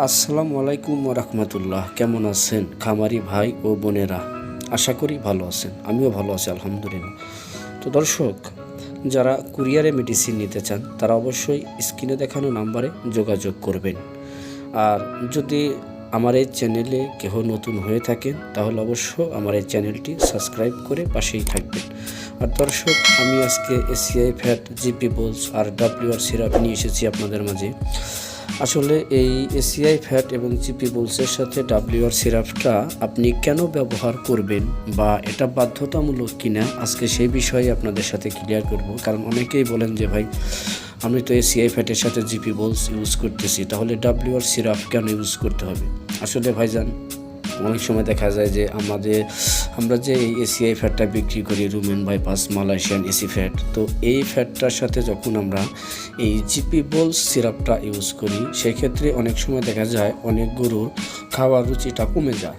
আসসালামু আলাইকুম রহমতুল্লাহ। কেমন আছেন খামারি ভাই ও বোনেরা? আশা করি ভালো আছেন, আমিও ভালো আছি, আলহামদুলিল্লাহ। তো দর্শক, যারা কুরিয়ারে মেডিসিন নিতে চান, তারা অবশ্যই স্ক্রিনে দেখানো নাম্বারে যোগাযোগ করবেন। আর যদি আমার এই চ্যানেলে কেহ নতুন হয়ে থাকেন, তাহলে অবশ্য আমার এই চ্যানেলটি সাবস্ক্রাইব করে পাশেই থাকবেন। আর দর্শক, আমি আজকে এসিআই ফ্যাট জিপি বোলস আর ডাব্লিউআর সিরাপ নিয়ে এসেছি আপনাদের মাঝে। আসলে এই এসিআই ফ্যাট এবং জিপি বোলসের সাথে ডাব্লিউআর সিরাপটা আপনি কেন ব্যবহার করবেন বা এটা বাধ্যতামূলক কিনা, আজকে সেই বিষয়ে আপনাদের সাথে ক্লিয়ার করব। কারণ অনেকেই বলেন যে, ভাই, আমি তো এসিআই ফ্যাটের সাথে জিপি বোলস ইউজ করতেছি, তাহলে ডাব্লিউআর সিরাপ কেন ইউজ করতে হবে? আসলে ভাইজান অনেক সময় দেখা যায় যে আমাদের, আমরা যে এই এসিআই ফ্যাটটা বিক্রি করি, rumen bypass Malaysian AC fat তো এই ফ্যাটটার সাথে যখন আমরা এই জিপি বোলস সিরাপটা ইউজ করি, সেক্ষেত্রে অনেক সময় দেখা যায় অনেক গরুর খাওয়ার রুচিটা কমে যায়,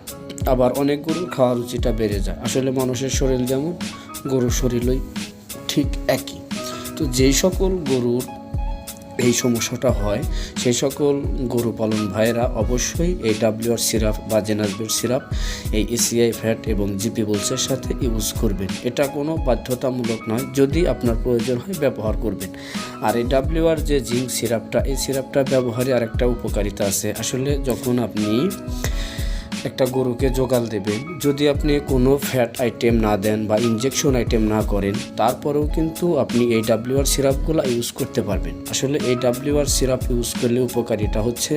আবার অনেক গরুর খাওয়ার রুচিটা বেড়ে যায়। আসলে মানুষের শরীর যেমন, গরুর শরীরই ঠিক একই। তো যেই সকল গরুর এই সমস্যাটা হয়। সেই সকল গরু পালন ভাইয়েরা অবশ্যই এই ডাব্লিউআর সিরাপ বা জেনাসবের সিরাপ, এই এসিআই ফ্যাট এবং জিপি বোলসের সাথে ইউজ করবেন। এটা কোনো বাধ্যতামূলক নয়। যদি আপনার প্রয়োজন হয় ব্যবহার করবেন। আর এই ডাব্লিউআর যে জিঙ্ক সিরাপটা, এই সিরাপটা ব্যবহারে আরেকটা উপকারিতা আছে। আসলে যখন আপনি একটা গরুকে জোগাল দেবেন। যদি আপনি কোনো ফ্যাট আইটেম না দেন বা ইনজেকশন আইটেম না করেন, তারপরেও কিন্তু আপনি এই ডাব্লিউআর সিরাপগুলো ইউজ করতে পারবেন। আসলে এই ডাব্লিউআর সিরাপ ইউজ করলে উপকারিতা হচ্ছে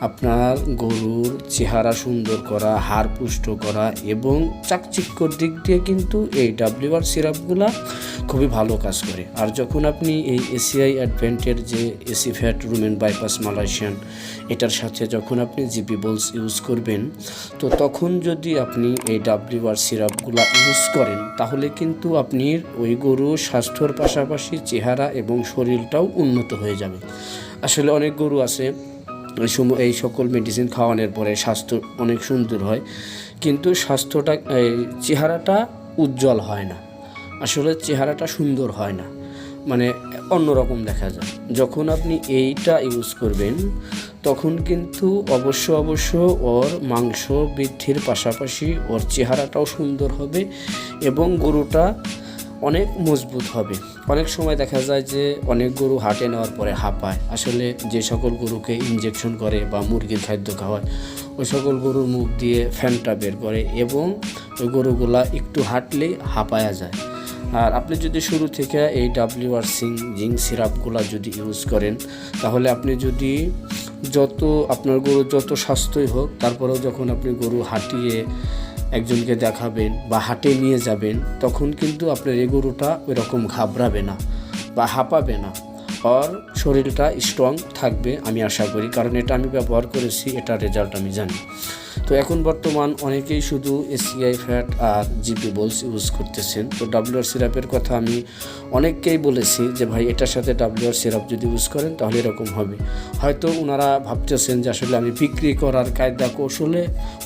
আপনার গরুর চেহারা সুন্দর করা, হাড় পুষ্ট করা এবং চাকচিক্যর দিক দিয়ে কিন্তু এই ডাব্লিউআর সিরাপগুলা খুবই ভালো কাজ করে। আর যখন আপনি এই এসিআই অ্যাডভেন্টের যে AC fat rumen bypass Malaysian এটার সাথে যখন আপনি জিপি বোলস ইউজ করবেন, তো তখন যদি আপনি এই ডাব্লিউ আর সিরাপগুলো ইউজ করেন, তাহলে কিন্তু আপনি ওই গরু স্বাস্থ্যর পাশাপাশি চেহারা এবং শরীরটাও উন্নত হয়ে যাবে। আসলে অনেক গরু আছে, এই সম এই সকল মেডিসিন খাওয়ানোর পরে স্বাস্থ্য অনেক সুন্দর হয়, কিন্তু স্বাস্থ্যটা চেহারাটা উজ্জ্বল হয় না। আসলে চেহারাটা সুন্দর হয় না। মানে অন্যরকম দেখা যায়। যখন আপনি এইটা ইউজ করবেন, তখন কিন্তু অবশ্য অবশ্য ওর মাংস বৃদ্ধির পাশাপাশি ওর চেহারাটাও সুন্দর হবে এবং গরুটা অনেক মজবুত হবে। অনেক সময় দেখা যায় যে অনেক গরু হাটে নেওয়ার পরে হাঁপায়। আসলে যে সকল গরুকে ইনজেকশন করে বা মুরগির খাদ্য খাওয়ায়, ওই সকল গরুর মুখ দিয়ে ফ্যানটা বের করে এবং ওই গরুগুলা একটু হাঁটলেই হাঁপায়া যায়। আর আপনি যদি শুরু থেকে এই ডাব্লিউ আর সিং জিং সিরাপগুলো যদি ইউজ করেন, তাহলে আপনি যদি যত আপনার গরু যত স্বাস্থ্যই হোক, তারপরেও যখন আপনি গরু হাঁটিয়ে একজনকে দেখাবেন বা হাটে নিয়ে যাবেন, তখন কিন্তু আপনার এই গরুটা ওই রকম ঘাবড়াবে না বা হাঁপাবে না। আর শরীরটা স্ট্রং থাকবে আমি আশা করি, কারণ এটা আমি ব্যবহার করেছি, এটার রেজাল্ট আমি জানি। তো এখন বর্তমান অনেকেই শুধু এসিআই ফ্যাট আর জিপি বোলস ইউজ করতেছেন। তো ডাব্লিউআর সিরাপের কথা আমি অনেককেই বলেছি যে, ভাই, এটার সাথে ডাব্লিউআর সিরাপ যদি ইউজ করেন, তাহলে এরকম হবে। হয়তো ওনারা ভাবতেছেন যে, আসলে আমি বিক্রি করার কায়দা কৌশলে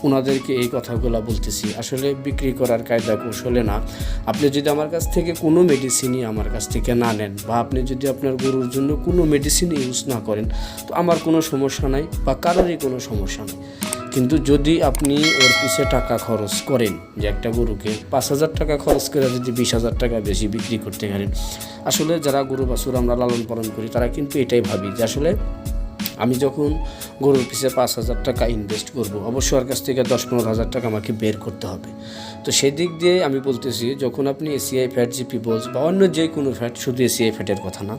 ওনাদেরকে এই কথাগুলো বলতেছি। আসলে বিক্রি করার কায়দা কৌশলে না। আপনি যদি আমার কাছ থেকে কোনো মেডিসিনই আমার কাছ থেকে না নেন বা আপনি যদি আপনার গরুর জন্য কোনো মেডিসিন ইউজ না করেন, তো আমার কোনো সমস্যা নাই বা কারোরই কোনো সমস্যা নেই। কিন্তু যদি আপনি ওর পিছিয়ে টাকা খরচ করেন, যে একটা গরুকে পাঁচ হাজার টাকা খরচ করে যদি বিশ হাজার টাকা বেশি বিক্রি করতে পারেন, আসলে যারা গরু বাছুর আমরা লালন পালন করি, তারা কিন্তু এটাই ভাবি যে আসলে আমি যখন গরুর পিছে পাঁচ হাজার টাকা ইনভেস্ট করব, অবশ্যই ওর কাছ থেকে দশ পনেরো হাজার টাকা আমাকে বের করতে হবে। তো সেই দিক দিয়ে আমি বলতেছি, যখন আপনি এসিআই ফ্যাট জিপি বোলস বা অন্য যে কোনো ফ্যাট শুধু এসিআই ফ্যাটের কথা না,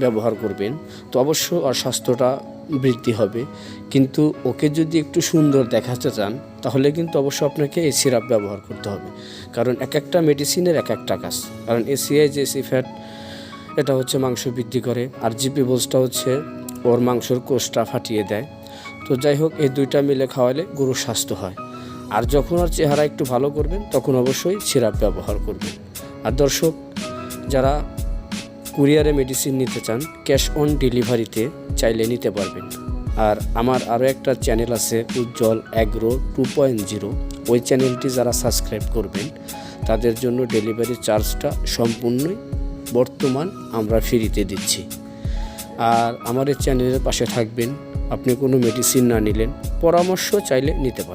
ব্যবহার করবেন, তো অবশ্য ওর স্বাস্থ্যটা বৃদ্ধি হবে। কিন্তু ওকে যদি একটু সুন্দর দেখাতে চান, তাহলে কিন্তু অবশ্যই আপনাকে এই সিরাপ ব্যবহার করতে হবে। কারণ এক একটা মেডিসিনের এক একটা কাজ। কারণ এসিআই যে এসি ফ্যাট এটা হচ্ছে মাংস বৃদ্ধি করে, আর জিপি বোলসটা হচ্ছে ওর মাংসর কোষটা ফাটিয়ে দেয়। তো যাই হোক, এই দুইটা মিলে খাওয়ালে গরুর স্বাস্থ্য হয়। আর যখন আর চেহারা একটু ভালো করবেন, তখন অবশ্যই সিরাপ ব্যবহার করবেন। আর দর্শক, যারা কুরিয়ারে মেডিসিন নিতে চান, ক্যাশ অন ডেলিভারিতে চাইলে নিতে পারবেন। আর আমার আরও একটা চ্যানেল আছে, Ujjwal agro two point zero. ওই চ্যানেলটি যারা সাবস্ক্রাইব করবেন, তাদের জন্য ডেলিভারি চার্জটা সম্পূর্ণই বর্তমান আমরা ফ্রিতে দিচ্ছি। আর আমাদের চ্যানেলের পাশে থাকবেন। আপনি কোনো মেডিসিন না নিলেন পরামর্শ চাইলে নিতে পারেন।